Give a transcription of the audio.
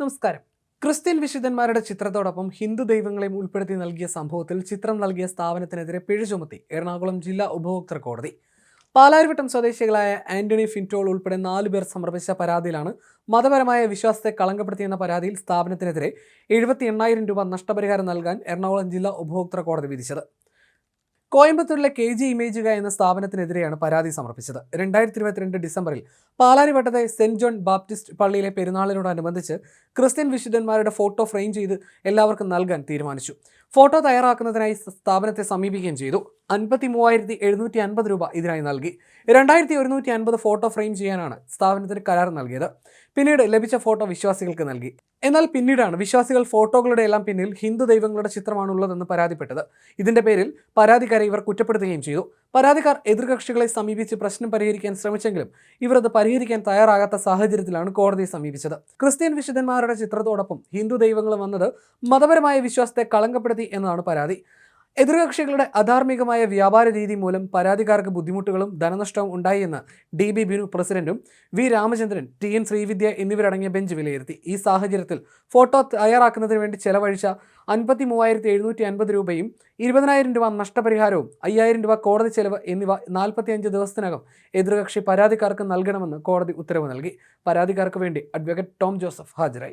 നമസ്കാരം. ക്രിസ്ത്യൻ വിശുദ്ധന്മാരുടെ ചിത്രത്തോടൊപ്പം ഹിന്ദു ദൈവങ്ങളെയും ഉൾപ്പെടുത്തി നൽകിയ സംഭവത്തിൽ ചിത്രം നൽകിയ സ്ഥാപനത്തിനെതിരെ പിഴ ചുമത്തി എറണാകുളം ജില്ലാ ഉപഭോക്തൃ കോടതി. പാലാരിവട്ടം സ്വദേശികളായ ആന്റണി ഫിന്റോൾ ഉൾപ്പെടെ നാലു പേർ സമർപ്പിച്ച പരാതിയിലാണ് മതപരമായ വിശ്വാസത്തെ കളങ്കപ്പെടുത്തിയെന്ന പരാതിയിൽ സ്ഥാപനത്തിനെതിരെ എഴുപത്തി എണ്ണായിരം രൂപ നഷ്ടപരിഹാരം നൽകാൻ എറണാകുളം ജില്ലാ ഉപഭോക്തൃ കോടതി വിധിച്ചത്. കോയമ്പത്തൂരിലെ കെ ജി ഇമേജുക എന്ന സ്ഥാപനത്തിനെതിരെയാണ് പരാതി സമർപ്പിച്ചത്. രണ്ടായിരത്തി ഇരുപത്തിരണ്ട് ഡിസംബറിൽ പാലാരിവട്ടത്തെ സെന്റ് ജോൺ ബാപ്റ്റിസ്റ്റ് പള്ളിയിലെ പെരുന്നാളിനോടനുബന്ധിച്ച് ക്രിസ്ത്യൻ വിശുദ്ധന്മാരുടെ ഫോട്ടോ ഫ്രെയിം ചെയ്ത് എല്ലാവർക്കും നൽകാൻ തീരുമാനിച്ചു. ഫോട്ടോ തയ്യാറാക്കുന്നതിനായി സ്ഥാപനത്തെ സമീപിക്കുകയും ചെയ്തു. അൻപത്തി മൂവായിരത്തി എഴുന്നൂറ്റി അൻപത് രൂപ ഇതിനായി നൽകി. രണ്ടായിരത്തി ഒരുന്നൂറ്റി അൻപത് ഫോട്ടോ ഫ്രെയിം ചെയ്യാനാണ് സ്ഥാപനത്തിന് കരാർ നൽകിയത്. പിന്നീട് ലഭിച്ച ഫോട്ടോ വിശ്വാസികൾക്ക് നൽകി. എന്നാൽ പിന്നീടാണ് വിശ്വാസികൾ ഫോട്ടോകളുടെ എല്ലാം പിന്നിൽ ഹിന്ദു ദൈവങ്ങളുടെ ചിത്രമാണുള്ളതെന്ന് പരാതിപ്പെട്ടത്. ഇതിന്റെ പേരിൽ പരാതിക്കാരെ ഇവർ കുറ്റപ്പെടുത്തുകയും ചെയ്തു. പരാതിക്കാർ എതിർകക്ഷികളെ സമീപിച്ച് പ്രശ്നം പരിഹരിക്കാൻ ശ്രമിച്ചെങ്കിലും ഇവർ അത് പരിഹരിക്കാൻ തയ്യാറാകാത്ത സാഹചര്യത്തിലാണ് കോടതിയെ സമീപിച്ചത്. ക്രിസ്ത്യൻ വിശുദ്ധന്മാരുടെ ചിത്രത്തോടൊപ്പം ഹിന്ദു ദൈവങ്ങൾ വന്നത് മതപരമായ വിശ്വാസത്തെ കളങ്കപ്പെടുത്തി എന്നതാണ് പരാതി. എതിർകക്ഷികളുടെ അധാർമികമായ വ്യാപാര രീതി മൂലം പരാതിക്കാർക്ക് ബുദ്ധിമുട്ടുകളും ധനനഷ്ടവും ഉണ്ടായിയെന്ന് ഡി ബി ബിനു പ്രസിഡന്റും V Ramachandran T N Sreevidya എന്നിവരടങ്ങിയ ബെഞ്ച് വിലയിരുത്തി. ഈ സാഹചര്യത്തിൽ ഫോട്ടോ തയ്യാറാക്കുന്നതിന് വേണ്ടി ചെലവഴിച്ച അൻപത്തി മൂവായിരത്തി എഴുന്നൂറ്റി അൻപത് രൂപയും ഇരുപതിനായിരം രൂപ നഷ്ടപരിഹാരവും അയ്യായിരം രൂപ കോടതി ചെലവ് എന്നിവ നാൽപ്പത്തിയഞ്ച് ദിവസത്തിനകം എതിർകക്ഷി പരാതിക്കാർക്ക് നൽകണമെന്ന് കോടതി ഉത്തരവ് നൽകി. പരാതിക്കാർക്ക് വേണ്ടി അഡ്വക്കേറ്റ് ടോം ജോസഫ് ഹാജരായി.